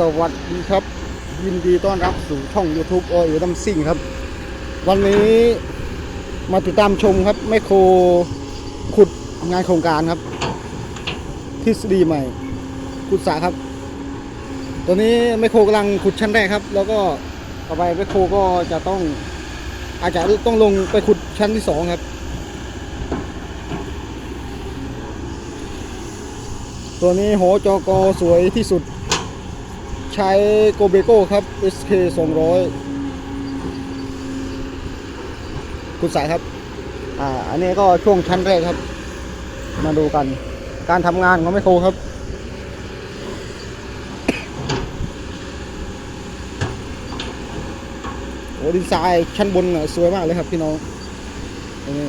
สวัสดีครับ ยินดีต้อนรับสู่ช่อง YouTube โออยู่น้ำซิ่งครับ วันนี้มาติดตามชมครับแมคโครขุดงานโครงการครับทฤษฎีใหม่ขุดสระครับตัวนี้แมคโครกำลังขุดชั้นแรกครับ แล้วก็ต่อไปแมคโครก็จะต้องอาจจะต้องลงไปขุดชั้นที่สองครับตัวนี้โหจอกอสวยที่สุด ใช้โกเบโก้ครับ SK 200 คุณสายครับ อ่า อันนี้ก็ช่วงชั้นแรกครับ มาดูกัน การทำงานของไมโครครับโอ้ดีไซน์ชั้นบนสวยมากเลยครับพี่น้องตรงนี้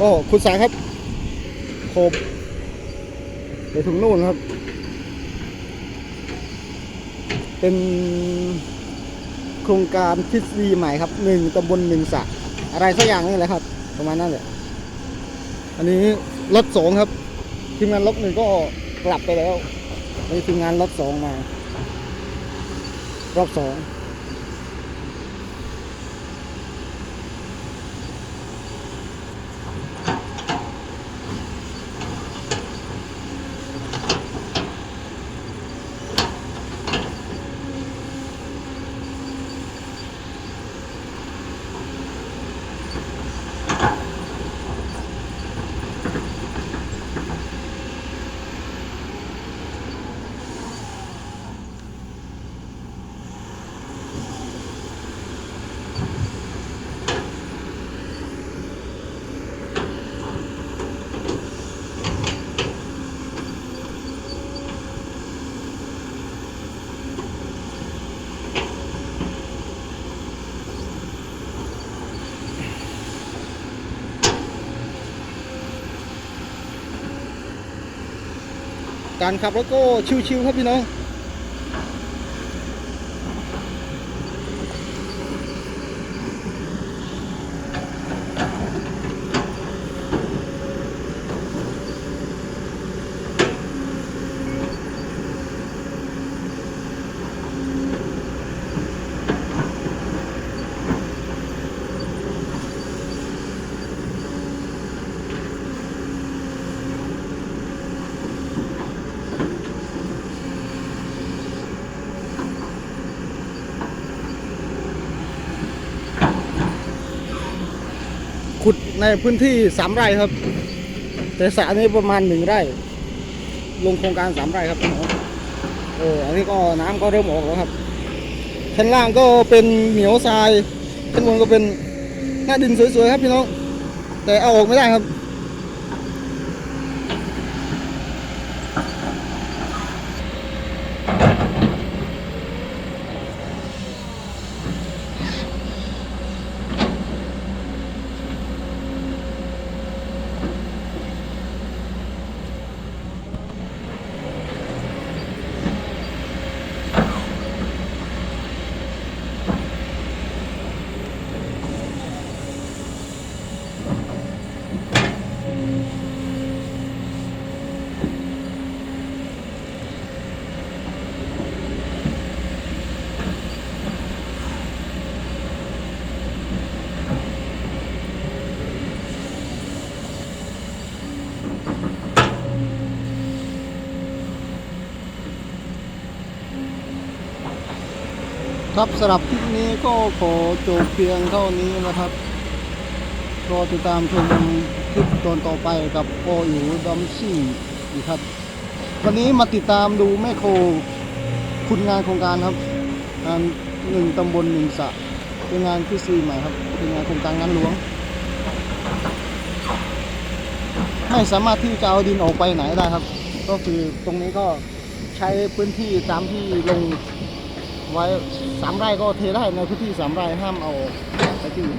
ก็คุณสายครับ โคบไปถึงนู่นครับ เป็นโครงการทฤษฎีใหม่ครับหนึ่งตำบลหนึ่งสระอะไรสักอย่างนี่แหละครับ ประมาณนั้นแหละ อันนี้รถสองครับ ทีมงานรถหนึ่งก็กลับไปแล้วนนี้ทีมงานรถสองมารอบสอง การขับรถก็ชิวๆครับพี่น้อง ขุดในพื้นที่สามไร่ครับ แต่สระนี้ประมาณหนึ่งไร่ ลงโครงการสามไร่ครับเอออันนี้ก็น้ำก็เริ่มออกแล้วครับชั้นล่างก็เป็นเหนียวทรายชั้นบนก็เป็นหน้าดินสวยๆครับพี่น้อง แต่เอาออกไม่ได้ครับ ครับสำหรับคลิปนี้ก็ขอจบเพียงเท่านี้นะครับรอติดตามชมคลิปตอนต่อไปกับโออยู่ดัมซิ่งอีกครับ วันนี้มาติดตามดูแม่โคคุณงานโครงการครับงานหนึ่งตำบลหนึ่งสระเป็นงานที่ซีใหม่ครับเป็นงานโครงการงานหลวง ไม่สามารถที่จะเอาดินออกไปไหนได้ครับ ก็คือตรงนี้ก็ใช้พื้นที่ตามที่ลง ไว้สามไร่ก็เทได้ในพื้นที่สามไร่ห้ามเอาไปที่อื่น